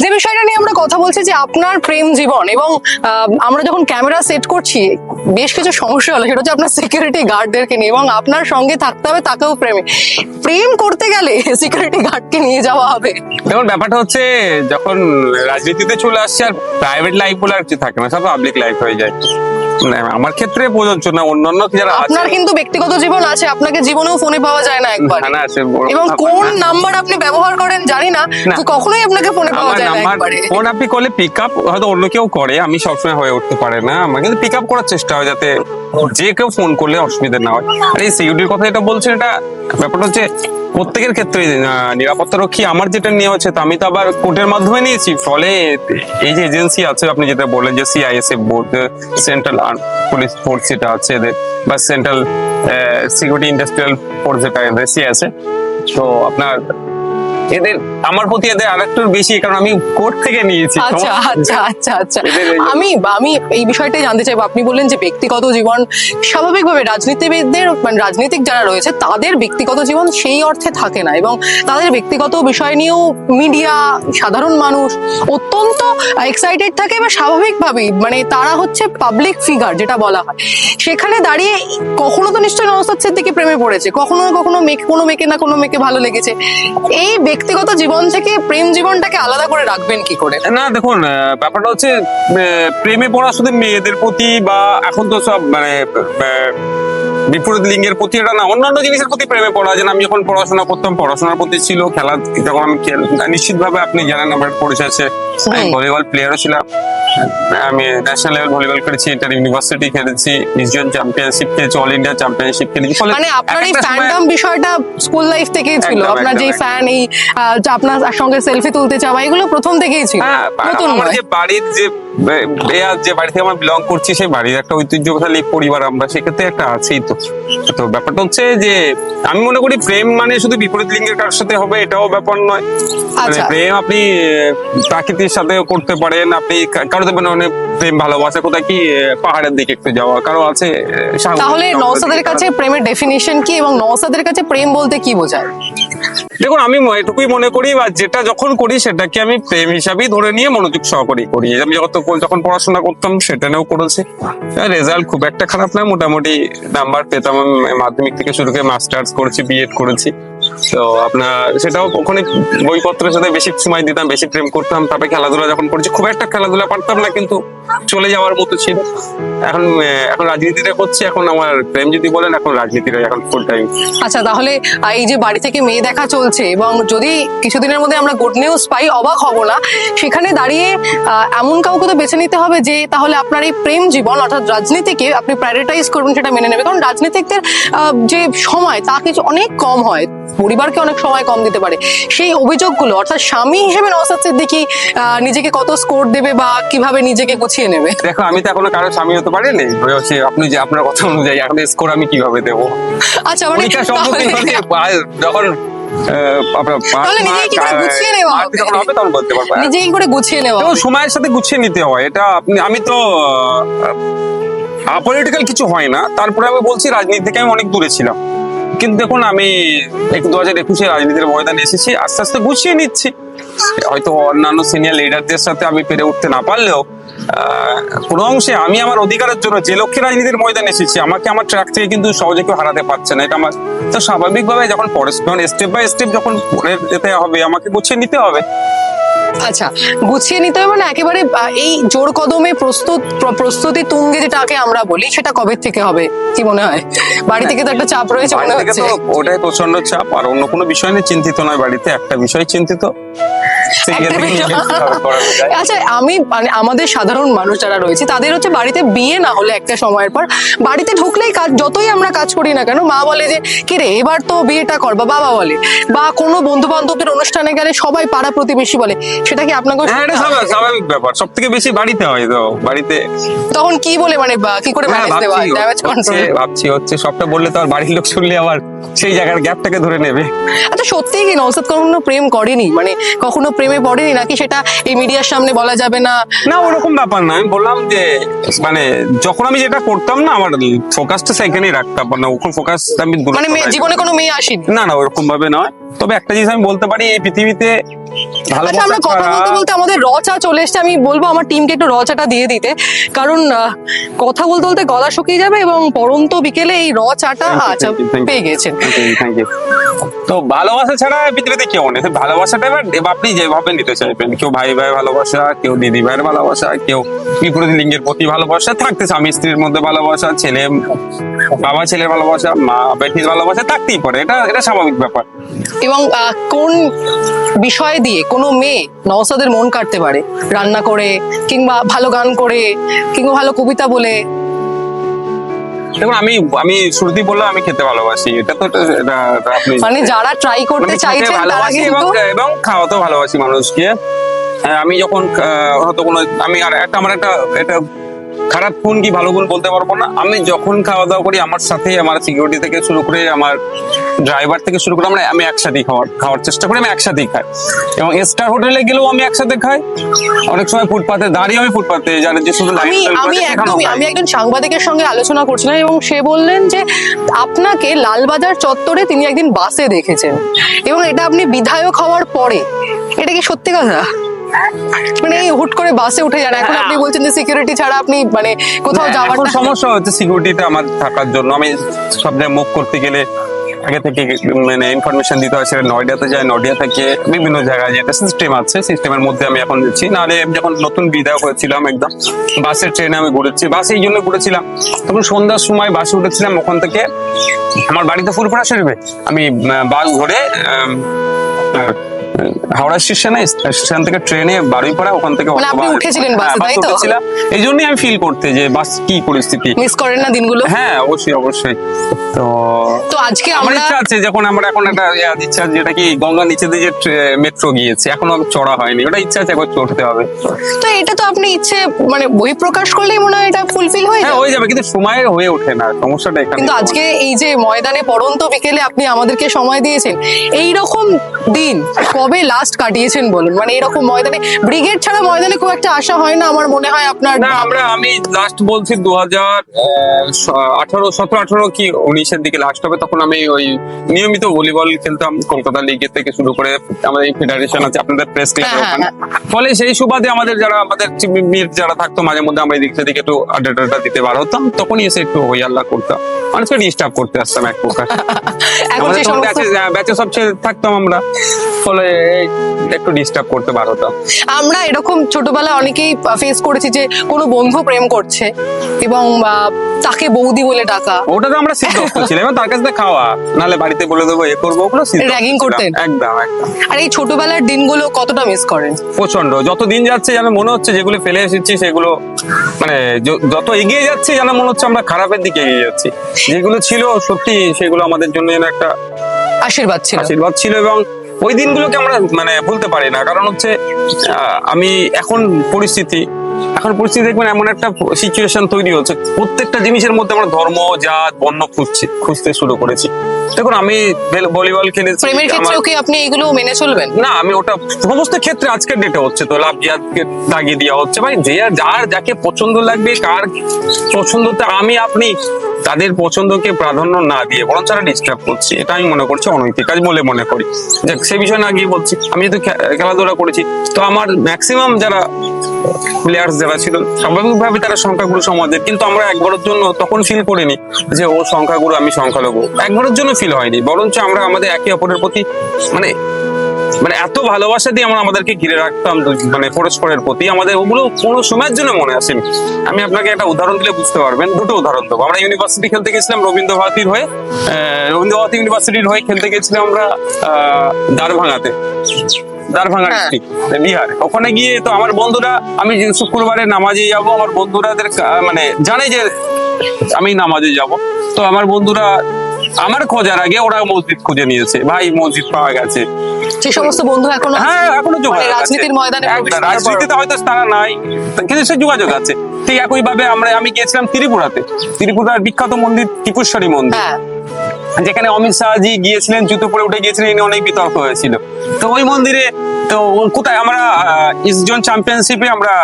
যে বিষয়টা নিয়ে আমরা কথা বলছি যে আপনার প্রেম জীবন এবং আমরা যখন ক্যামেরা সেট করছি, বেশ কিছু সমস্যা হলো। সেটা হচ্ছে আপনার সিকিউরিটি গার্ডদেরকে নিয়ে এবং আপনার সঙ্গে থাকতে হবে তাকেও প্রেমে। প্রেম করতে গেলে সিকিউরিটি গার্ডকে নিয়ে যাওয়া হবে। দেখুন, ব্যাপারটা হচ্ছে যখন রাজনীতিতে চলে আসছে আর প্রাইভেট লাইফ বলে আর কিছু থাকে না, সব পাবলিক লাইফ হয়ে যায়। মানে আমার ক্ষেত্রে প্রযোজ্য না অন্যান্য যারা আছে আপনার কিন্তু ব্যক্তিগত জীবন আছে আপনাকে জীবনেও ফোনে পাওয়া যায় না একবার না, না, সে বড় এবং কোন না। নাম্বার আপনি ব্যবহার করেন জানি না না। তো কখনোই আপনাকে ফোনে পাওয়া আমার যায় না নাম্বার একবারে ফোন আপনি করলে পিক আপ হয়তো অন্য কেউ করে আমি সবসময় হয়ে উঠতে পারে না আমার কিন্তু পিক আপ করার চেষ্টা হয় যাতে যে কেউ ফোন করলে অসুবিধা না হয় আর এই সিকিউরিটির কথা যেটা বলছেন এটা ব্যাপারটা হচ্ছে প্রত্যেকের ক্ষেত্রে নিরাপত্তা রক্ষী আমার যেটা নেওয়া হচ্ছে আমি তো আবার কোর্টের মাধ্যমে নিয়েছি। ফলে এই যে এজেন্সি আছে, আপনি যেটা বললেন যে CISF board central police force যেটা আছে এদের, বা সেন্ট্রাল সিকিউরিটি ইন্ডাস্ট্রিয়াল ফোর্স যেটা এদের সিআইএসএ তো আপনার এদের আমার প্রতি এদের আরেকটু বেশি কারণ আমি কোর্ট থেকে নিয়েছি আচ্ছা আচ্ছা আচ্ছা আচ্ছা। আমি আমি এই বিষয়টাই জানতে চাইব। আপনি বললেন যে ব্যক্তিগত জীবন স্বাভাবিকভাবে রাজনীতিবিদদের মানে রাজনীতিক যারা রয়েছে তাদের ব্যক্তিগত জীবন সেই অর্থে থাকে না। এবং তাদের ব্যক্তিগত বিষয় নিয়েও মিডিয়া সাধারণ মানুষ অত্যন্ত এক্সাইটেড থাকে বা স্বাভাবিকভাবেই মানে তারা হচ্ছে পাবলিক ফিগার যেটা বলা হয়। সেখানে দাঁড়িয়ে কখনো তো নিশ্চয়ই নওসাদ সিদ্দিকি প্রেমে পড়েছে কখনো কখনো মেয়ে কোনো মেয়েকে না কোনো মেয়েকে ভালো লেগেছে। এই ব্যক্তিগত জীবন থেকে প্রেম জীবনটাকে আলাদা করে রাখবেন কি করে? না, দেখুন ব্যাপারটা হচ্ছে প্রেমে পড়া শুধু মেয়েদের প্রতি বা এখন তো সব মানে বিপরীত লিঙ্গের প্রতি এটা না, অন্যান্য জিনিসের প্রতি প্রেমে পড়া। যেন আমি যখন পড়াশোনা করতাম, পড়াশোনার প্রতি ছিল খেলা, যখন আমি নিশ্চিত ভাবে আপনি জানেন, আমার পরিচয় আছে। আমি। ভলিবল প্লেয়ারও ছিলাম। আমি ন্যাশনাল লেভেল ভলিবল খেলেছি ইন্টার ইউনিভার্সিটি খেলেছি চ্যাম্পিয়নশিপ খেলেছি অল ইন্ডিয়া চ্যাম্পিয়নশিপ খেলেছি। মানে আপনার এই বিষয়টা স্কুল লাইফ থেকেই ছিল। আপনার যে ফ্যান এই আপনার সঙ্গে সেলফি তুলতে চাওয়া এগুলো প্রথম থেকেই ছিল। হ্যাঁ, নতুন আমার যে বাড়ির যে যে বাড়ি থেকে আমরা বিলং করছি সেই বাড়ির একটা ঐতিহ্যশালী পরিবার আমরা সেক্ষেত্রে একটা আছেই তো। তো ব্যাপারটা হচ্ছে যে আমি মনে করি প্রেম মানে শুধু বিপরীত লিঙ্গের কারোর সাথে হবে এটাও ব্যাপার নয়। মানে আচ্ছা। প্রেম আপনি আহ, প্রাকৃতির সাথে করতে পারেন। আপনি কারও দেবেন অনেক প্রেম ভালোবাসা। কোথায় কি পাহাড়ের দিকে একটু যাওয়া কারও আছে তাহলে নওসাদের কাছে? প্রেমের ডেফিনেশন কি এবং নওসাদের কাছে প্রেম বলতে কি বোঝায়? দেখুন আমি এটুকুই মনে করি বা যেটা যখন করি সেটাকে আমি প্রেম হিসাবেই ধরে নিয়ে মনোযোগ সহকারে করি। আমি যত যখন পড়াশোনা করতাম সেটা নিয়েও করেছি। রেজাল্ট খুব একটা খারাপ নয় মোটামুটি নাম্বার পেতাম। মাধ্যমিক থেকে শুরু করে মাস্টার্স করেছি বিএড করেছি। তো আপনার সেটাও ওখানে বইপত্রের সাথে বেশি সময় দিতাম, বেশি প্রেম করতাম। তারপরে খেলাধুলা যখন করছি, খুব একটা খেলাধুলা পারতাম না, কিন্তু চলে যাওয়ার মতো ছিল। এখন এখন রাজনীতিটা করছি, এখন আমার প্রেম যদি বলেন, এখন রাজনীতিটা এখন ফুল টাইম আচ্ছা তাহলে এই যে বাড়ি থেকে মেয়ে দেখা চলছে, এবং যদি কিছুদিনের মধ্যে আমরা গুড নিউজ পাই, অবাক হব না, সেখানে দাঁড়িয়ে এমন কাউকে তো বেছে নিতে হবে যে, তাহলে আপনার এই প্রেম জীবন, অর্থাৎ রাজনীতিকে আপনি প্রায়োরিটাইজ করবেন, সেটা মেনে নেবে। কারণ রাজনীতিকদের যে সময়, তা কিছু অনেক কম হয়। পরিবারকে অনেক সময় কম দিতে পারে। সেই অভিযোগগুলো অর্থাৎ স্বামী হিসেবে নওসাদ সিদ্দিকি নিজেকে কত স্কোর দেবে বা কীভাবে নিজেকে গুছিয়ে নেবে? দেখো আমি তো এখনও কারও স্বামী হতে পারিনি। হচ্ছে আপনি যে আপনার কথা অনুযায়ী এখন স্কোর আমি কীভাবে দেবো? আচ্ছা মানে যখন সময়ের সাথে গুছিয়ে নিতে হয়। এটা আপনি আমি তো পলিটিক্যাল কিছু হয় না। তারপরে আমি বলছি রাজনীতি থেকে আমি অনেক দূরে ছিলাম। কিন্তু দেখুন, আমি এক দু হাজার একুশে রাজনীতির ময়দানে এসেছি, আস্তে আস্তে গুছিয়ে নিচ্ছি। হয়তো অন্যান্য সিনিয়র লিডারদের সাথে আমি পেরে উঠতে না পারলেও কোনো অংশে আমি আমার অধিকারের জন্য যে লক্ষ্যে রাজনীতির ময়দানে এসেছি, আমাকে আমার ট্র্যাক থেকে কিন্তু সহজে কেউ হারাতে পারছে না। এটা আমার, তো স্বাভাবিকভাবে যখন পরে স্টেপ বাই স্টেপ যখন পরে যেতে হবে, আমাকে গুছিয়ে নিতে হবে। আচ্ছা গুছিয়ে নিতে হবে না একেবারে আহ, এই জোর কদমে প্রস্তুত প্রস্তুতি তুঙ্গে যেটাকে আমরা বলি সেটা কবে থেকে হবে? কি মনে হয়? বাড়ি থেকে তো একটা চাপ রয়েছে মনে হচ্ছে। ওটাই প্রচণ্ড চাপ আর অন্য কোনো বিষয় নিয়ে চিন্তিত নয় বাড়িতে একটা বিষয় চিন্তিত। আচ্ছা আমি মানে আমাদের সাধারণ মানুষ যারা রয়েছে তাদের হচ্ছে বাড়িতে বিয়ে না হলে একটা সময়ের পর বাড়িতে ঢুকলেই কাজ যতই আমরা কাজ করি না কেন মা বলে যে কি রে এবার তো বিয়েটা কর বা বাবা বলে বা কোনো বন্ধু বান্ধবদের অনুষ্ঠানে গেলে সবাই পাড়া প্রতিবেশী বলে সেটা কি আপনাকে হ্যাঁ স্বাভাবিক ব্যাপার। সব থেকে বেশি বাড়িতে হয় তো বাড়িতে। তখন কি বলে মানে বা, কি করে হ্যাঁ, ম্যানেজ দেওয়া ভাবছি ড্যামেজ হচ্ছে কন্ট্রোল ভাবছি হচ্ছে সবটা বললে তো আর বাড়ির লোক শুনলে আবার সেই জায়গার গ্যাপটাকে ধরে নেবে। আচ্ছা সত্যি কি নৌসাদ কখনো প্রেম করেনি? মানে কখনো প্রেমে পড়েনি নাকি সেটা এই মিডিয়ার সামনে বলা যাবে না? না ওরকম ব্যাপার না। আমি বললাম যে মানে যখন আমি যেটা করতাম না আমার ফোকাসটা সেখানেই রাখতাম। মানে ওখানে ফোকাস আমি মানে। জীবনে কোনো মেয়ে আসি না না ওরকম ভাবে নয়। তবে একটা জিনিস আমি বলতে পারি এই পৃথিবীতে আচ্ছা আমরা কথা বলতে বলতে আমাদের র চা চলে এসছে। আমি বলব আমার টিমকে একটু দিয়ে দিতে। কারণ কথা বলতে বলতে গলা শুকিয়ে যাবে এবং পরন্ত বিকেলে এই র চাটা আচ্ছা. পেয়ে গেছেন। তো ভালোবাসা ছাড়া পৃথিবীতে কেউ নেই। ভালোবাসাটা এবার আপনি যেভাবে নিতে চাইবেন, কেউ ভাই ভাই ভালোবাসা, কেউ দিদি ভাইয়ের ভালোবাসা, কেউ বিপরীত লিঙ্গের প্রতি ভালোবাসা, থাকতে স্বামী স্ত্রীর মধ্যে ভালোবাসা, ছেলে, বাবা ছেলের ভালোবাসা, মা বেটির ভালোবাসা, থাকতেই পারে। এটা এটা স্বাভাবিক ব্যাপার। এবং কোন বিষয় দিয়ে কোনো মেয়ে নওসাদের মন কাটতে পারে? রান্না করে, কিংবা ভালো গান করে, কিংবা ভালো কবিতা বলে দেখুন আমি আমি শ্রুতি বললাম আমি খেতে ভালোবাসি। এটা তো আপনি মানে যারা ট্রাই করতে চাইছেন তারা কিন্তু এবং খাওয়াতেও ভালোবাসি মানুষকে। হ্যাঁ, আমি যখন আহ, হয়তো কোনো আমি আর একটা আমার একটা এটা খারাপ গুণ কি ভালো গুণ বলতে পারব না? আমি যখন খাওয়া দাওয়া করি আমার সাথে আমার সিকিউরিটি থেকে শুরু করে আমার ড্রাইভার থেকে শুরু করে আমরা আমি একসাথেই খাওয়ার খাওয়ার চেষ্টা করি আমি একসাথেই খাই। এবং স্টার হোটেলে গেলেও আমি একসাথে খাই। অনেক সময় ফুটপাতে দাঁড়িয়ে আমি ফুটপাতে যারা যে শুধু আমি আমি একদমই আমি একজন সাংবাদিকের সঙ্গে আলোচনা করছিলাম এবং সে বললেন যে আপনাকে লালবাজার চত্বরে তিনি একদিন বাসে দেখেছেন। এবং এটা আপনি বিধায়ক হওয়ার পরে এটা কি সত্যি কথা? মানে হুট করে বাসে উঠে যান। এখন আপনি বলছেন যে সিকিউরিটি ছাড়া আপনি মানে কোথাও যাওয়ার এখন সমস্যা হচ্ছে সিকিউরিটিটা আমার থাকার জন্য। আমি সব জায়গায় মুভ করতে গেলে আগে থেকে মানে ইনফরমেশন দিতে হয় সেটা নয়ডাতে যায় নডিয়া থেকে বিভিন্ন জায়গায় যেটা সিস্টেম আছে সিস্টেমের মধ্যে আমি এখন দিচ্ছি নাহলে যখন নতুন বিদায় হয়েছিলাম একদম বাসের ট্রেনে আমি ঘুরেছি। বাসে এই জন্য ঘুরেছিলাম। তখন সন্ধ্যার সময় বাসে উঠেছিলাম ওখান থেকে আমার বাড়িতে ফুলপুরা শরীফে। আমি বাস ধরে হাওড়া স্টেশনে স্টেশন থেকে ট্রেনে বারুইপাড়া ওখান থেকে মানে আপনি উঠেছিলেন বাসে, হ্যাঁ, তাই তো? এই জন্যই আমি ফিল করতে যে বাস কি পরিস্থিতি। মিস করেন না দিনগুলো? হ্যাঁ অবশ্যই অবশ্যই। তো তো আজকে আমার ইচ্ছা আছে যখন আমার এখন একটা ইচ্ছা যেটা কি গঙ্গা নিচে দিয়ে যে মেট্রো গিয়েছে এখনও চড়া হয়নি। ওটা ইচ্ছা আছে একবার চড়তে হবে। তো এটা তো আপনি ইচ্ছে মানে বই প্রকাশ করলেই মনে হয় এটা ফুলফিল হয়ে হ্যাঁ যাবে। হয়ে যাবে কিন্তু সময় হয়ে ওঠে না সমস্যাটা এখানে কিন্তু আজকে এই যে ময়দানে পড়ন্ত বিকেলে আপনি আমাদেরকে সময় দিয়েছেন এই রকম দিন কবে লাস্ট কাটিয়েছেন বলুন? মানে এরকম ময়দানে ব্রিগেড ছাড়া ময়দানে খুব একটা আশা হয় না আমার মনে হয় আপনার না আমরা আমি লাস্ট বলছি দু হাজার আঠারো সতেরো আঠারো কি উনিশের দিকে লাস্ট হবে তখন আমি ওই নিয়মিত ভলিবল খেলতাম কলকাতা লিগে থেকে শুরু করে আমাদের এই ফেডারেশন আছে আপনাদের প্রেস ক্লাব হ্যাঁ, ওখানে। ফলে সেই সুবাদে আমাদের যারা আমাদের মিট যারা থাকতো মাঝে মধ্যে আমরা এদিক সেদিকে একটু আড্ডা টাড্ডা দিতে বার হতাম তখনই এসে একটু হই আল্লাহ করতাম। মানুষকে ডিস্টার্ব করতে আসতাম এক প্রকার। আমাদের ব্যাচে সব ছেড়ে থাকতাম আমরা। ফলে একটু ডিস্টার্ব করতে বার হতাম আমরা এরকম ছোটবেলায় অনেকেই ফেস করেছি যে কোনো বন্ধু প্রেম করছে এবং তাকে বৌদি বলে ডাকা। ওটা তো আমরা সিদ্ধস্ত ছিলাম তার কাছে খাওয়া। নাহলে বাড়িতে বলে দেবো এ করব ওগুলো Ragging করতেন? একদম একদম। আর এই ছোটবেলার দিনগুলো কতটা মিস করেন? প্রচণ্ড যত দিন যাচ্ছে যেন মনে হচ্ছে যেগুলো ফেলে এসেছি সেগুলো মানে যত এগিয়ে যাচ্ছে যেন মনে হচ্ছে আমরা খারাপের দিকে এগিয়ে যাচ্ছি। যেগুলো ছিল সত্যি সেগুলো আমাদের জন্য যেন একটা আশীর্বাদ ছিল। আশীর্বাদ ছিল এবং ওই দিনগুলোকে আমরা মানে ভুলতে পারি না। কারণ হচ্ছে আমি এখন পরিস্থিতি এখন পরিস্থিতি দেখবেন এমন একটা সিচুয়েশন তৈরি হচ্ছে। প্রত্যেকটা জিনিসের মধ্যে আমরা ধর্ম জাত বর্ণ খুঁজছি খুঁজতে শুরু করেছি। দেখুন আমি ভলিবল খেলেছি প্রেমের ক্ষেত্রেও কি আপনি এগুলো মেনে চলবেন? না আমি ওটা সমস্ত ক্ষেত্রে আজকের ডেটে হচ্ছে তো লাভ জিয়াদকে দাগিয়ে দেওয়া হচ্ছে। ভাই যে যার যাকে পছন্দ লাগবে কার পছন্দতে আমি আপনি তাদের পছন্দকে প্রাধান্য না দিয়ে বরং তারা ডিস্টার্ব করছি। এটা আমি মনে করছি অনৈতিক কাজ বলে মনে করি। যাক সে বিষয়ে না গিয়ে বলছি। আমি যেহেতু খেলাধুলা করেছি তো আমার ম্যাক্সিমাম যারা প্লেয়ার্স যারা ছিল। স্বাভাবিকভাবে তারা সংখ্যাগুরু সমাজের কিন্তু আমরা একবারের জন্য তখন ফিল করিনি যে ও সংখ্যাগুরু আমি সংখ্যালঘু। একবারের জন্য ফিল হয়নি। বরঞ্চ আমরা আমাদের একে অপরের প্রতি মানে মানে এত ভালোবাসা দিয়ে আমরা আমাদেরকে ঘিরে রাখতাম মানে পরস্পরের প্রতি। আমাদের ওগুলো কোনো সময়ের জন্য মনে আসেনি। আমি আপনাকে একটা উদাহরণ দিলে বুঝতে পারবেন। দুটো উদাহরণ দেবো। আমরা ইউনিভার্সিটি খেলতে গেছিলাম রবীন্দ্র ভারতীর হয়ে রবীন্দ্র ভারতী ইউনিভার্সিটির হয়ে খেলতে গেছিলাম আমরা আহ, দারভাঙাতে দারভাঙা হ্যাঁ। ডিস্ট্রিক্ট বিহার। ওখানে গিয়ে তো আমার বন্ধুরা আমি শুক্রবারে নামাজে যাব আমার বন্ধুরাদের মানে জানে যে আমি নামাজে যাব। তো আমার বন্ধুরা আমার খোঁজার আগে ওরা মসজিদ খুঁজে নিয়েছে। ভাই মসজিদ পাওয়া গেছে। যে সমস্ত বন্ধু এখনও হ্যাঁ এখনও যোগাযোগ মানে। রাজনীতির ময়দানে। রাজনীতিতে হয়তো তারা নাই কিন্তু সে যোগাযোগ আছে। ঠিক একই ভাবে আমরা আমি গিয়েছিলাম ত্রিপুরাতে। ত্রিপুরার বিখ্যাত মন্দির ত্রিপুরেশ্বরী মন্দির। হ্যাঁ। যেখানে অমিত শাহজি গিয়েছিলেন জুতো পরে উঠে গিয়েছিলেন অনেক বিতর্ক হয়েছিল। তো ওই মন্দিরে তো আমরা চ্যাম্পিয়নশিপে আমরা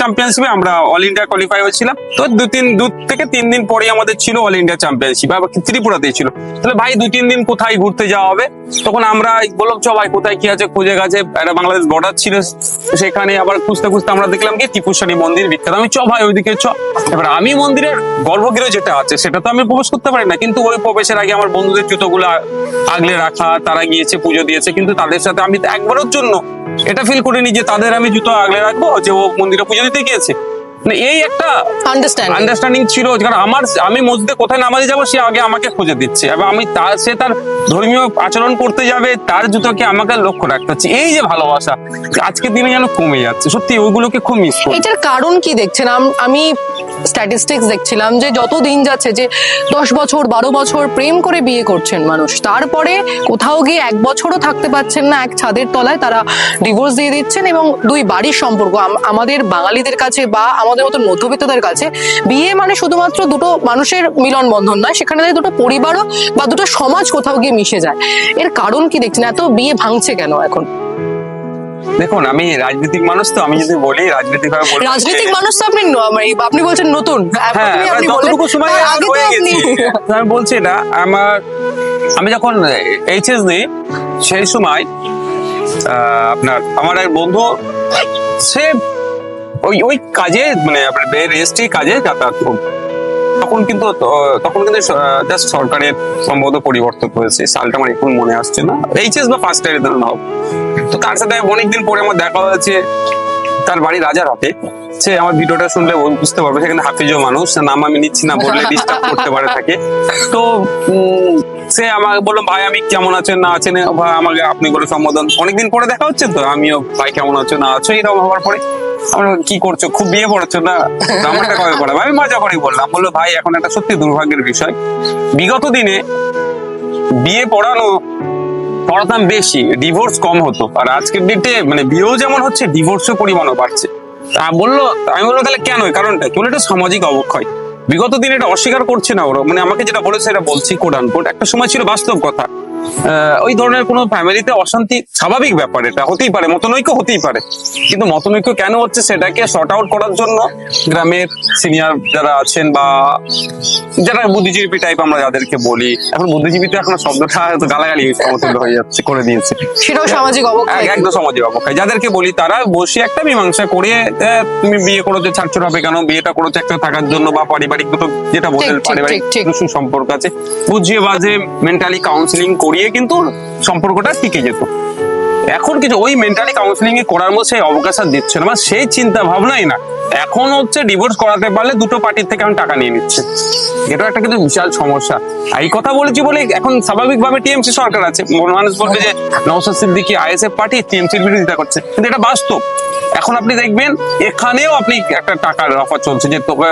চ্যাম্পিয়নশিপে আমরা অল ইন্ডিয়া কোয়ালিফাই হয়েছিলাম। তো দু তিন, দু থেকে তিন দিন পরে আমাদের ছিল অল ইন্ডিয়া চ্যাম্পিয়নশিপ আবার ছিল। তাহলে ভাই দু তিন দিন কোথায় ঘুরতে যাওয়া হবে? তখন আমরা বললাম, চ ভাই, কোথায় কি আছে? খুঁজে গেছে একটা বাংলাদেশ বর্ডার ছিল, সেখানে আবার খুঁজতে খুঁজতে আমরা দেখলাম কি টিপুসারি মন্দির বিখ্যাত। আমি, চ ভাই, ওইদিকে চ। এবার আমি মন্দিরের গর্ভগৃহ যেটা আছে, সেটা তো আমি প্রবেশ করতে পারি না। কিন্তু ওই প্রবেশের আগে আমার বন্ধুদের জুতোগুলো আগলে রাখা, তারা গিয়েছে, পুজো দিয়েছে, কিন্তু তাদের সাথে আমি একবারের জন্য এটা ফিল করিনি যে তাদের আমি জুতো আগলে রাখব যে ও মন্দিরে পুজো দিতে গিয়েছে। মানে এই একটা আন্ডারস্ট্যান্ডিং ছিল কারণ আমার আমি মসজিদে কোথায় নামাজে যাব সে আগে আমাকে খুঁজে দিচ্ছে এবং আমি তার সে তার ধর্মীয় আচরণ করতে যাবে তার জুতোকে আমাকে লক্ষ্য রাখতে হচ্ছে। এই যে ভালোবাসা আজকের দিনে যেন কমে যাচ্ছে সত্যি ওইগুলোকে খুব মিস করি। এটার কারণ কি দেখছেন? আমি স্ট্যাটিস্টিক্স দেখছিলাম যে যত দিন যাচ্ছে যে দশ বছর, বারো বছর প্রেম করে বিয়ে করছেন মানুষ, তারপরে কোথাও গিয়ে এক বছরও থাকতে পারছেন না, এক ছাদের তলায় তারা ডিভোর্স দিয়ে দিচ্ছেন এবং দুই বাড়ির সম্পর্ক, আম- আমাদের বাঙালিদের কাছে বা আমাদের মতন মধ্যবিত্তদের কাছে বিয়ে মানে শুধুমাত্র দুটো মানুষের মিলন বন্ধন নয়, সেখানে দুটো পরিবারও বা দুটো সমাজ কোথাও গিয়ে মিশে যায়। এর কারণ কি দেখছেন? এত বিয়ে ভাঙছে কেন এখন? দেখুন আমি রাজনৈতিক মানুষ তো আমি যদি বলি রাজনৈতিক ভাবে বলব যে- রাজনৈতিক মানুষ তো আপনি ন- মানে আপনি বলছেন নতুন। হ্যাঁ আপনি যতটুকু সময় আগে তো আপনি আমি বলছি এটা আমার আমি যখন এইচএস দিই সেই সময় আপনার আমার এক বন্ধু সে ওই ওই কাজে মানে আপনার বে রেজিস্ট্রি কাজে যাতায়াত করতো। তখন কিন্তু তখন কিন্তু জাস্ট সরকারের সম্ভবত পরিবর্তন হয়েছে। সালটা আমার এখন মনে আসছে না। এইচএস বা ফার্স্ট ইয়ার হবে তো তার সাথে অনেকদিন পরে আমার দেখা হয়েছে তার বাড়ি রাজার হাতে। সে আমার ভিডিওটা শুনলে বুঝতে পারবে, সেখানে হাফিজও মানুষ নাম আমি নিচ্ছি না, বললে ডিস্টার্ব করতে পারে থাকে তো সে আমাকে বলল, ভাই, আমি কেমন আছেন, না আছেন? ভাই, আমাকে আপনি বলে সম্বোধন। অনেকদিন পরে দেখা হচ্ছে তো, আমিও, ভাই, কেমন আছো, না আছো? এরকম হওয়ার পরে কি করছ? খুব বিয়ে পড়াচ্ছো না? আমারটা কবে পড়াবো আমি মজা করে বললাম, বলল, ভাই, এখন একটা সত্যি দুর্ভাগ্যের বিষয়। বিগত দিনে বিয়ে পড়ানো পড়াতাম বেশি ডিভোর্স কম হতো। আর আজকের ডেটে মানে বিয়েও যেমন হচ্ছে ডিভোর্সের পরিমাণও বাড়ছে। তা বলল, আমি বললাম, তাহলে কেন? কারণটা কি? এটা সামাজিক অবক্ষয়। বিগত দিনে এটা অস্বীকার করছে না ওরা। মানে আমাকে যেটা বলেছে এটা বলছি কোড আনকোড একটা সময় ছিল বাস্তব কথা। ওই ধরনের কোনো ফ্যামিলিতে অশান্তি স্বাভাবিক ব্যাপার এটা হতেই পারে মতনৈক্য হতেই পারে। কিন্তু মতনৈক্য কেন হচ্ছে সেটাকে শর্ট আউট করার জন্য গ্রামের সিনিয়র যারা আছেন বা যারা বুদ্ধিজীবী টাইপ আমরা যাদেরকে বলি এখন বুদ্ধিজীবীতে এখন শব্দটা গালাগালি সমতুল্য হয়ে যাচ্ছে করে দিয়েছে। সেটাও সামাজিক অবক্ষয়। একদম সমাজের অবক্ষয়। যাদেরকে বলি তারা বসে একটা মীমাংসা করে তুমি বিয়ে করেছ ছাড়ছো হবে কেন? বিয়েটা করেছ একটা থাকার জন্য বা পারিবারিক দুটো যেটা ঠিক, পারিবারিক। সুসম্পর্ক আছে। বুঝিয়ে বাজে মেন্টালি কাউন্সিলিং করিয়ে কিন্তু সম্পর্কটা টিকে যেত। এখন কিছু ওই মেন্টালি কাউন্সিলিং এ করার মধ্যে সেই অবকাশ আর দিচ্ছে না বা সেই চিন্তা ভাবনাই না। এখন হচ্ছে ডিভোর্স করাতে পারলে দুটো পার্টির থেকে আমি টাকা নিয়ে নিচ্ছে। এটা একটা কিন্তু বিশাল সমস্যা। এই কথা বলেছি বলে এখন স্বাভাবিকভাবে টিএমসি সরকার আছে। মানুষ বলবে যে নৌসাদ সিদ্দিকি আইএসএফ পার্টি টিএমসির বিরোধিতা করছে। কিন্তু এটা বাস্তব। এখন আপনি দেখবেন এখানেও আপনি একটা টাকার অফার চলছে যে তোকে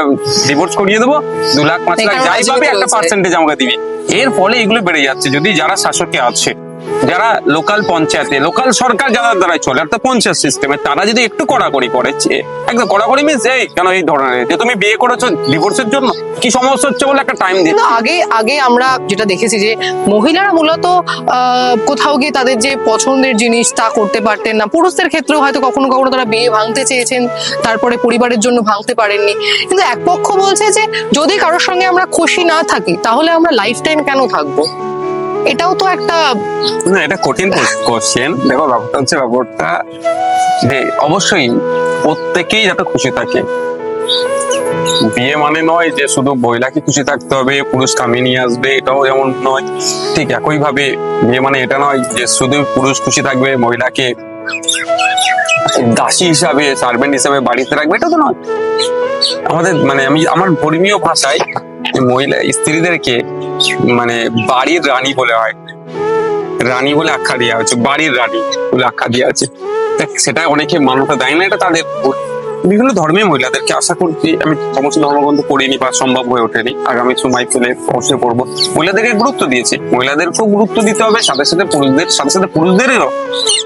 ডিভোর্স করিয়ে দেবো দু লাখ পাঁচ লাখ যাই পাবে একটা পার্সেন্টেজ আমাকে দিবি। এর ফলে এগুলো বেড়ে যাচ্ছে যদি যারা শাসকে আছে। যারা লোকাল পঞ্চায়েতে লোকাল সরকার যারা দ্বারা চলে, অর্থাৎ পঞ্চায়েত সিস্টেমে তারা যদি একটু কড়াকড়ি করে একদম কড়াকড়ি মিস এই কেন এই ধরনের, যে তুমি বিয়ে করেছ ডিভোর্সের জন্য, কি সমস্যা হচ্ছে বলে একটা টাইম দিচ্ছে? আগে আগে আমরা যেটা দেখেছি যে মহিলারা মূলত কোথাও গিয়ে তাদের যে পছন্দের জিনিস তা করতে পারতেন না। পুরুষদের ক্ষেত্রেও হয়তো কখনো কখনো তারা বিয়ে ভাঙতে চেয়েছেন, তারপরে পরিবারের জন্য ভাঙতে পারেননি। কিন্তু এক পক্ষ বলছে যে, যদি কারোর সঙ্গে আমরা খুশি না থাকি, তাহলে আমরা লাইফ টাইম কেন থাকব? এটাও তো একটা না এটা কঠিন কোশ্চেন দেখো ব্যাপারটা হচ্ছে ব্যাপারটা যে অবশ্যই প্রত্যেকেই যাতে খুশি থাকে। বিয়ে মানে নয় যে শুধু মহিলাকে খুশি থাকতে হবে পুরুষ কামিয়ে নিয়ে আসবে এটাও যেমন নয়। ঠিক একই ভাবে বিয়ে মানে এটা নয় যে শুধু পুরুষ খুশি থাকবে মহিলাকে দাসী হিসাবে সার্ভেন্ট হিসাবে বাড়িতে রাখবে এটা তো নয়। আমাদের মানে আমি আমার ধর্মীয় ভাষায় মহিলা, স্ত্রীদেরকে মানে বাড়ির রানী বলে হয় রানী বলে আখ্যা দেওয়া হয়েছে, বাড়ির রানী বলে আখ্যা দেওয়া আছে সেটা অনেকে মান্যতা দেয় না এটা তাদের। বিভিন্ন ধর্মের মহিলাদেরকে আশা করছি, আমি সমস্ত ধর্মগ্রন্থ পড়িনি বা সম্ভব হয়ে ওঠেনি। আগামী সময় পেলে অবশ্যই পড়ব। মহিলাদেরকে গুরুত্ব দিয়েছি। মহিলাদেরকেও গুরুত্ব দিতে হবে, সাথে সাথে পুরুষদের, সাথে সাথে পুরুষদেরও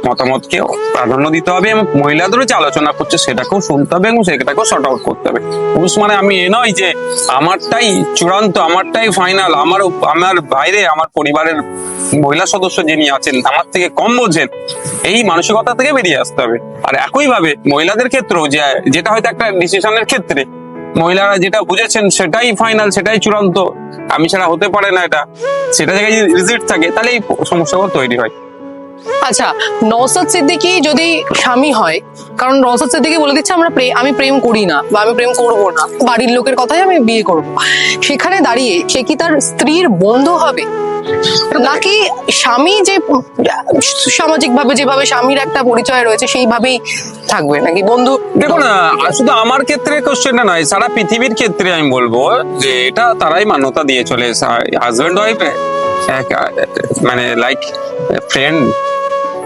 মতামতকে প্রাধান্য দিতে হবে এবং মহিলাদেরও যে আলোচনা করছে সেটাকেও শুনতে হবে এবং সেটাকেও শর্ট আউট করতে হবে। পুরুষ মানে আমি এ নয় যে আমারটাই চূড়ান্ত, আমারটাই ফাইনাল আমার আমার বাইরে, আমার পরিবারের মহিলা সদস্য যিনি আছেন, আমার থেকে কম বোঝেন, এই মানসিকতা থেকে বেরিয়ে আসতে হবে। আর একইভাবে মহিলাদের ক্ষেত্রেও যে যেটা হয়তো একটা ডিসিশনের ক্ষেত্রে। মহিলারা যেটা বুঝেছেন সেটাই ফাইনাল সেটাই চূড়ান্ত। আমি ছাড়া হতে পারে না এটা। সেটা জায়গায় যদি রিজিট থাকে, তাহলে এই সমস্যাগুলো তৈরি হয়। আচ্ছা নওসাদ সিদ্দিকি যদি স্বামী হয়, কারণ নওসাদ সিদ্দিকি বলে দিচ্ছে আমরা আমি প্রেম করি না বা আমি প্রেম করব না, বাড়ির লোকের কথাই আমি বিয়ে করব। সেখানে দাঁড়িয়ে সে কি তার স্ত্রীর বন্ধু হবে? নাকি স্বামী যে সামাজিক ভাবে যেভাবে স্বামীর একটা পরিচয় রয়েছে, সেইভাবেই থাকবে? নাকি বন্ধু? দেখুন শুধু আমার ক্ষেত্রে কোশ্চেনটা নয়, সারা পৃথিবীর ক্ষেত্রে আমি বলব যে এটা তারাই মান্যতা দিয়ে চলে হাজব্যান্ড ওয়াইফ মানে লাইক ফ্রেন্ড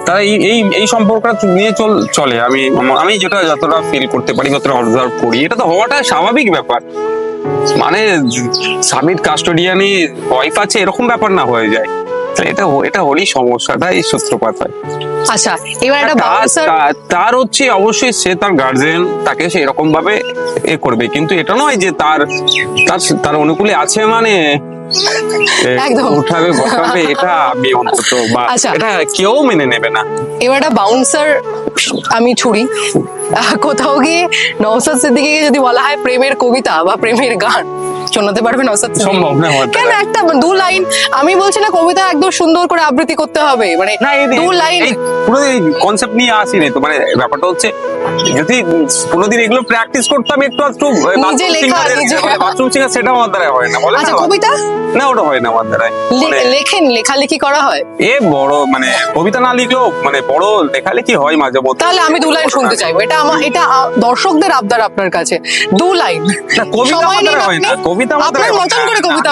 তারা এই এই সম্পর্কটা নিয়ে চল চলে। আমি আমি যেটা যতটা ফিল করতে পারি যতটা অবজার্ভ করি এটা তো হওয়াটা স্বাভাবিক ব্যাপার। মানে স্বামীর কাস্টোডিয়ানি ওয়াইফ আছে এরকম ব্যাপার না হয়ে যায়। এটা এটা হলেই সমস্যাটা এই সূত্রপাত হয়। আচ্ছা এবার একটা তার- হচ্ছে অবশ্যই সে তার গার্জেন তাকে সে এরকম ভাবে এ করবে। কিন্তু এটা নয় যে তার তার অনুকূলে আছে মানে। উঠাবে বসাবে এটা আমি অন্তত বা আচ্ছা। এটা কেউ মেনে নেবে না। এবার একটা বাউন্সার আমি ছুরি। আহ, কোথাও গিয়ে নওসাদ সিদ্দিকিকে যদি বলা হয় প্রেমের কবিতা বা প্রেমের গান শোনাতে পারবে নওসাদ সম্ভব না কেন একটা দু লাইন? আমি বলছি না কবিতা একদম সুন্দর করে আবৃত্তি করতে হবে মানে না দু লাইন। পুরো এই কনসেপ্ট নিয়ে আসিনি তো মানে ব্যাপারটা হচ্ছে যদি কোনোদিন এগুলো প্র্যাকটিস করতাম একটু একটু নিজে লেখা, বাথরুম সিঙ্গার সেটা আমার দ্বারা হয় না বলে আচ্ছা কবিতা? না ওটা হয় না আমার দ্বারা লে- লেখেন লেখালেখি করা হয়? এ বড় মানে কবিতা না লিখলেও মানে বড় লেখালেখি হয় মাঝে মধ্যে। তাহলে আমি দু লাইন শুনতে চাইব। এটা আমার এটা দর্শকদের আবদার আপনার কাছে। দু লাইন। না, কবিতা আমার দ্বারা হয় না আপনি। কবিতা আপনার মতন করে কবিতা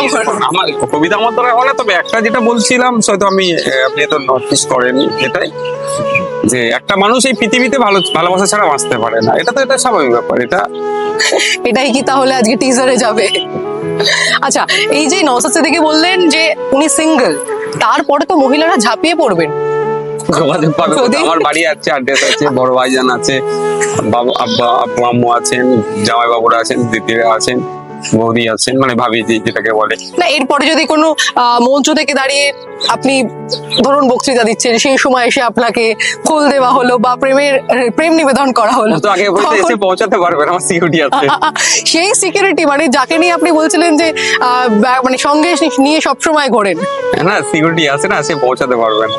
আমার। কবিতা আমার দ্বারা তবে একটা যেটা বলছিলাম হয়তো আমি আপনি তো নোটিস করেননি এটাই যে একটা মানুষ এই পৃথিবীতে ভালো ভালোবাসা ছাড়া বাঁচতে পারে না। এটা তো এটা স্বাভাবিক ব্যাপার এটা এটাই কি তাহলে আজকে টিজারে যাবে? আচ্ছা এই যে নওসাদ সিদ্দিকী বললেন যে উনি সিঙ্গেল তারপরে তো মহিলারা ঝাঁপিয়ে পড়বেন। আমার বাড়ি আছে অ্যাড্রেস আছে বড় ভাইজান আছে বাবা আব্বা আব্বু আম্মু আছেন জামাই বাবুরা আছেন দিদিরা আছেন। বৌদি আছেন মানে ভাবি যেটাকে বলে। না এরপরে যদি কোনো মঞ্চ থেকে দাঁড়িয়ে আপনি ধরুন বক্তৃতা দিচ্ছেন সেই সময় এসে আপনাকে ফুল দেওয়া হলো বা প্রেমের প্রেম নিবেদন করা হলো তো আগে বলতে এসে পৌঁছাতে পারবে আমার সিকিউরিটি আছে। সেই সিকিউরিটি মানে যাকে নিয়ে আপনি বলছিলেন যে আহ, মানে সঙ্গে নিয়ে সবসময় ঘোরেন। না সিকিউরিটি আছে না সে পৌঁছাতে পারবে না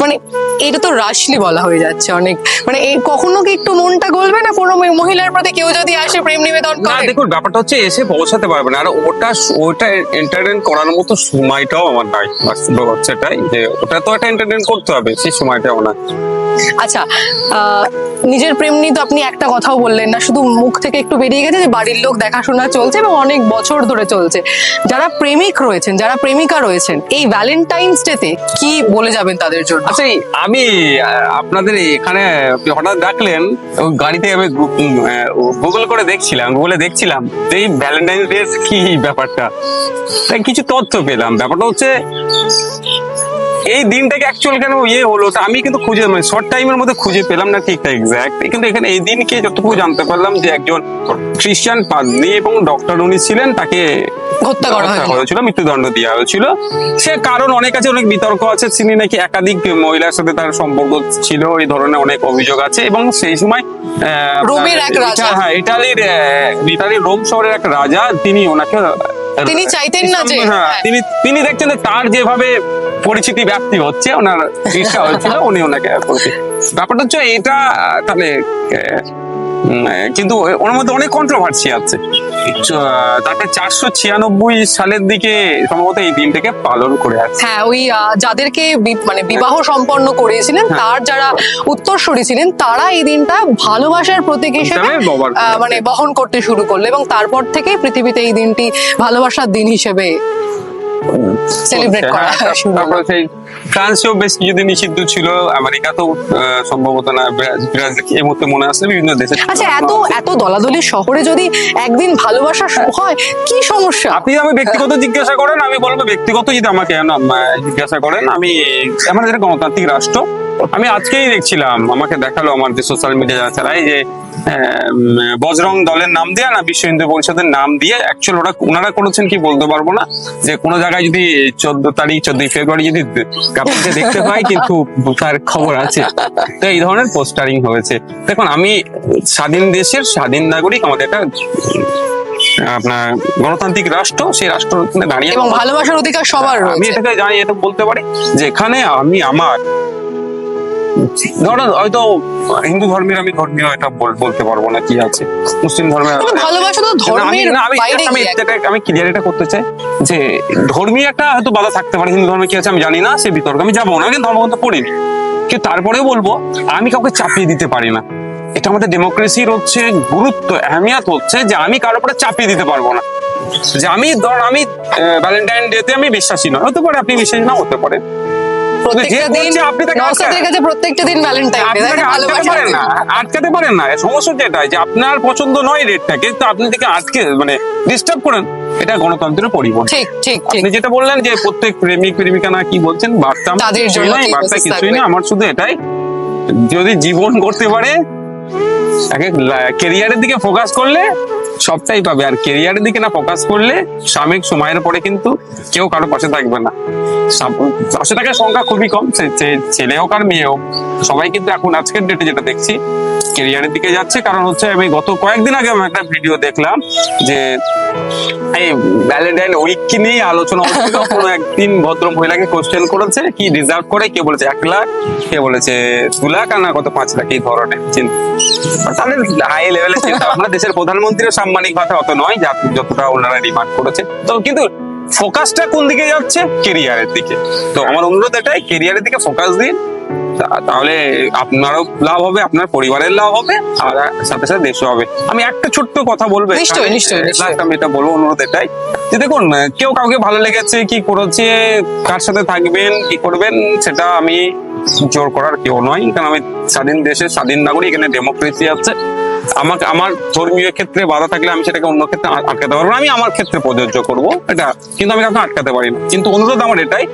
মানে এটা তো রাশলি বলা হয়ে যাচ্ছে অনেক। মানে এই কখনো কি একটু মনটা গলবে না কোনো মহিলার প্রতি কেউ যদি আসে প্রেম নিবেদন না করে? দেখুন ব্যাপারটা হচ্ছে এসে পৌঁছাতে পারবে না। আর ওটা ওটা এন্টারটেন করার মতো সময়টাও আমার নাই। বাস্তব হচ্ছে এটাই যে ওটা তো একটা এন্টারটেন করতে হবে সেই সময়টাও না। আচ্ছা নিজের প্রেম নিয়ে তো আপনি একটা কথাও বললেন না, শুধু মুখ থেকে একটু বেরিয়ে গেছে যে বাড়ির লোক দেখাশোনা চলছে এবং অনেক বছর ধরে চলছে। যারা প্রেমিক রয়েছেন, যারা প্রেমিকা রয়েছেন, এই ভ্যালেন্টাইন্স ডেতে কি বলে যাবেন তাদের জন্য? আচ্ছা আমি আপনাদের এখানে হঠাৎ ডাকলেন গাড়িতে আমি গুগল করে দেখছিলাম গুগলে দেখছিলাম যে এই ভ্যালেন্টাইন ডে কি ব্যাপারটা। তাই কিছু তথ্য পেলাম। ব্যাপারটা হচ্ছে এই দিনটাকে অ্যাকচুয়াল কেন ইয়ে হলো ওটা আমি কিন্তু খুঁজে মানে শর্ট টাইমের মধ্যে খুঁজে পেলাম না ঠিকঠাক এক্সাক্ট কিন্তু এখানে এই দিনকে যতটুকু জানতে পারলাম যে একজন খ্রিস্টান পাদ্রী এবং ডক্টর উনি ছিলেন তাকে হত্যা করা হয়েছিল। মৃত্যুদণ্ড দেওয়া হয়েছিল। সে কারণ অনেক আছে অনেক বিতর্ক আছে তিনি নাকি একাধিক মহিলার সাথে তার সম্পর্ক ছিল এই ধরনের অনেক অভিযোগ আছে এবং সেই সময় আহ, রোমের এক রাজা। হ্যাঁ ইটালির ইটালির রোম শহরের এক রাজা তিনি ওনাকে তিনি চাইতেন না যে- হ্যাঁ। তিনি তিনি দেখছেন যে তার যেভাবে পরিচিতি ব্যাপ্তি হচ্ছে ওনার ইচ্ছা হয়েছিল উনি ওনাকে ব্যাপারটা হচ্ছে এটা তাহলে কিন্তু ওর মধ্যে অনেক কন্ট্রোভার্সি আছে তারপরে চারশো ছিয়ানব্বই সালের দিকে সম্ভবত এই দিনটাকে পালন করে আছে হ্যাঁ ওই যাদেরকে মানে বিবাহ সম্পন্ন করেছিলেন হ্যাঁ। তার যারা উত্তরসূরি ছিলেন তারা এই দিনটা ভালোবাসার প্রতীক হিসেবে করে। মানে বহন করতে শুরু করল এবং তারপর থেকে পৃথিবীতে এই দিনটি ভালোবাসার দিন হিসেবে সেলিব্রেট করা হ্যাঁ, শুরু। তারপরে সেই ফ্রান্সেও বেশ কিছুদিন নিষিদ্ধ ছিল আমেরিকা তো আহ, সম্ভবত না ব্রাজিল এই মুহূর্তে মনে আসছে বিভিন্ন দেশে আচ্ছা এত এত দলাদলি শহরে যদি একদিন ভালোবাসা হয় কি সমস্যা? আপনি আমি ব্যক্তিগত জিজ্ঞাসা করেন আমি বলব ব্যক্তিগত যদি আমাকে জিজ্ঞাসা করেন আমি আমার যেটা গণতান্ত্রিক রাষ্ট্র আমি আজকেই দেখছিলাম আমাকে দেখাল আমার যে সোশ্যাল মিডিয়া চালাই যে বজরং দলের নাম দিয়ে না বিশ্ব হিন্দু পরিষদের নাম দিয়ে অ্যাকচুয়াল ওরা ওনারা করেছেন কি বলতে পারব না যে কোনো জায়গায় যদি চোদ্দ তারিখ চোদ্দই ফেব্রুয়ারি যদি কাপড়কে দেখতে পাই কিন্তু তার খবর আছে। তো এই ধরনের পোস্টারিং হয়েছে। দেখুন আমি স্বাধীন দেশের স্বাধীন নাগরিক আমাদের একটা আপনার গণতান্ত্রিক রাষ্ট্র সেই রাষ্ট্র দাঁড়িয়ে এবং ভালোবাসার অধিকার সবার আমি এটাকে জানি এটা বলতে পারি যেখানে আমি আমার ধরো হয়তো হিন্দু ধর্মের আমি ধর্মীয় এটা বলতে পারব না কি আছে। মুসলিম ধর্মের ভালোবাসা তো আমি- ধর্মের বাইরে আমি আমি ক্লিয়ার এটা করতে চাই যে ধর্মীয় একটা হয়তো বাধা থাকতে পারে হিন্দু ধর্মে কি আছে আমি জানি না সে বিতর্ক আমি যাব না কিন্তু ধর্মগ্রন্থ পড়িনি কিন্তু তারপরেও বলব আমি কাউকে চাপিয়ে দিতে পারি না। এটা আমাদের ডেমোক্রেসির হচ্ছে গুরুত্ব আহমিয়াত হচ্ছে যে আমি কারোর উপরে চাপিয়ে দিতে পারব না। যে আমি ধর আমি ভ্যালেন্টাইন ডেতে আমি বিশ্বাসী নয় হতে পারে আপনি বিশ্বাসী না হতে পারে। প্রত্যেকটা দিন আপনি নওসাদের কাছে প্রত্যেকটা দিন ভ্যালেন্টাইন ডে আপনি তাকে আটকাতে পারেন না আটকাতে পারেন না। সমস্যা যেটাই যে আপনার পছন্দ নয় রেটটাকে তো আপনি থেকে আটকে মানে ডিস্টার্ব করেন এটা গণতন্ত্রের পরিবর্তন। ঠিক ঠিক ঠিক। আপনি যেটা বললেন যে প্রত্যেক প্রেমিক প্রেমিকা না কি বলছেন বার্তা আমার তাদের জন্য বার্তা কিছুই না আমার শুধু এটাই যদি জীবন করতে পারে তাকে কেরিয়ারের দিকে ফোকাস করলে সবটাই পাবে। আর কেরিয়ারের দিকে না ফোকাস করলে সাময়িক সময়ের পরে কিন্তু কেউ কারও পাশে থাকবে না। পাশে থাকার সংখ্যা খুবই কম ছেলে হোক আর মেয়ে হোক। সবাই কিন্তু এখন আজকের ডেটে যেটা দেখছি কেরিয়ারের দিকে যাচ্ছে। কারণ হচ্ছে আমি গত কয়েকদিন আগে আমি একটা ভিডিও দেখলাম যে এই ভ্যালেন্টাইন উইক নিয়ে আলোচনা হচ্ছিল। কোনো একদিন ভদ্র মহিলাকে কোশ্চেন করেছে কি রিজার্ভ করে কে বলেছে এক লাখ কে বলেছে দু লাখ আর না কত পাঁচ লাখ এই ধরনের চিন্তা। তাদের হাই লেভেলের চিন্তা। ভাবনা দেশের প্রধানমন্ত্রীর সাম্মানিক ভাষা অত নয় যা যতটা ওনারা ডিমান্ড করেছে। তো কিন্তু ফোকাসটা কোন দিকে যাচ্ছে? কেরিয়ারের দিকে। তো আমার অনুরোধ এটাই কেরিয়ারের দিকে ফোকাস দিন। তাহলে আপনারও লাভ হবে আপনার পরিবারের লাভ হবে আর সাথে সাথে দেশও হবে। আমি একটা ছোট্ট কথা বলব নিশ্চয়ই, নিশ্চয়ই, নিশ্চয়ই। আমি এটা বলব অনুরোধ এটাই। যে দেখুন কেউ কাউকে ভালো লেগেছে কি করেছে কার সাথে থাকবেন কি করবেন সেটা আমি জোর করার কেউ নয়। কারণ আমি স্বাধীন দেশের স্বাধীন নাগরিক এখানে ডেমোক্রেসি আছে। আমাকে, আমার ধর্মীয় ক্ষেত্রে বাধা থাকলে আমি সেটাকে অন্য ক্ষেত্রে আটকাতে পারব না, আমি আমার ক্ষেত্রে প্রযোজ্য করব। এটা, কিন্তু আমি কাউকে আটকাতে পারি না। কিন্তু অনুরোধ আমার এটাই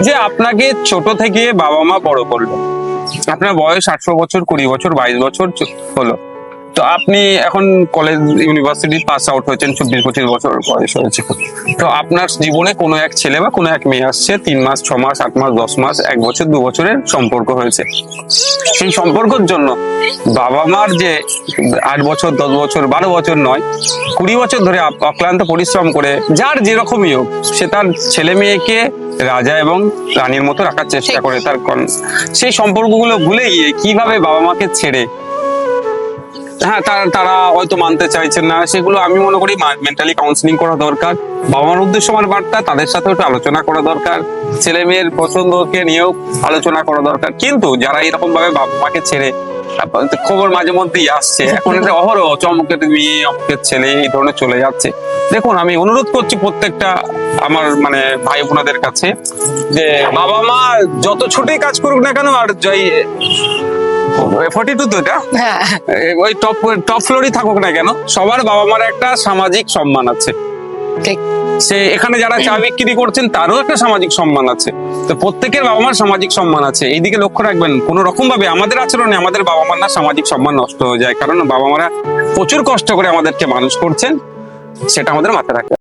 যে আপনাকে ছোট থেকে বাবা মা বড় করল। আপনার বয়স আঠারো বছর, কুড়ি বছর, বাইশ বছর হলো। তো আপনি এখন কলেজ ইউনিভার্সিটি পাস আউট হয়েছেন চব্বিশ পঁচিশ বছর বয়স হয়েছে। তো আপনার জীবনে কোনো এক ছেলে বা কোনো এক মেয়ে আসছে তিন মাস ছ মাস আট মাস দশ মাস এক বছর দু বছরের সম্পর্ক হয়েছে। সেই সম্পর্কের জন্য বাবা মার যে আট বছর দশ বছর বারো বছর নয় কুড়ি বছর ধরে অক্লান্ত পরিশ্রম করে যার যেরকমই হোক সে তার ছেলে মেয়েকে রাজা এবং রানীর মতো রাখার চেষ্টা করে তার সেই সম্পর্কগুলো ভুলে গিয়ে কীভাবে বাবা মাকে ছেড়ে হ্যাঁ তারা তারা হয়তো মানতে চাইছেন না। সেগুলো আমি মনে করি মেন্টালি কাউন্সিলিং করা দরকার। বাবা মার উদ্দেশ্য আমার বার্তা, তাদের সাথে একটু আলোচনা করা দরকার। ছেলে মেয়ের পছন্দকে নিয়েও আলোচনা করা দরকার। কিন্তু যারা এরকম ভাবে বাবা মাকে ছেড়ে খবর মাঝে মধ্যেই আসছে। এখন এটা অহরহ চমকের মেয়ে অমুকের ছেলে এই ধরনের চলে যাচ্ছে। দেখুন, আমি অনুরোধ করছি প্রত্যেকটা আমার মানে ভাই বোনাদের কাছে যে বাবা মা যত ছোটই কাজ করুক না কেন, আর যাই ফর্টি টু তো এটা? হ্যাঁ। ওই টপ টপ ফ্লোরই থাকুক না কেন সবার বাবা মার একটা সামাজিক সম্মান আছে। ঠিক। সে এখানে যারা চা বিক্রি করছেন তারও একটা সামাজিক সম্মান আছে। তো প্রত্যেকের বাবা মার সামাজিক সম্মান আছে। এইদিকে লক্ষ্য রাখবেন কোন রকম ভাবে আমাদের আচরণে আমাদের বাবা মার না সামাজিক সম্মান নষ্ট হয়ে যায়। কারণ বাবা মারা প্রচুর কষ্ট করে আমাদেরকে মানুষ করছেন সেটা আমাদের মাথায় রাখতে।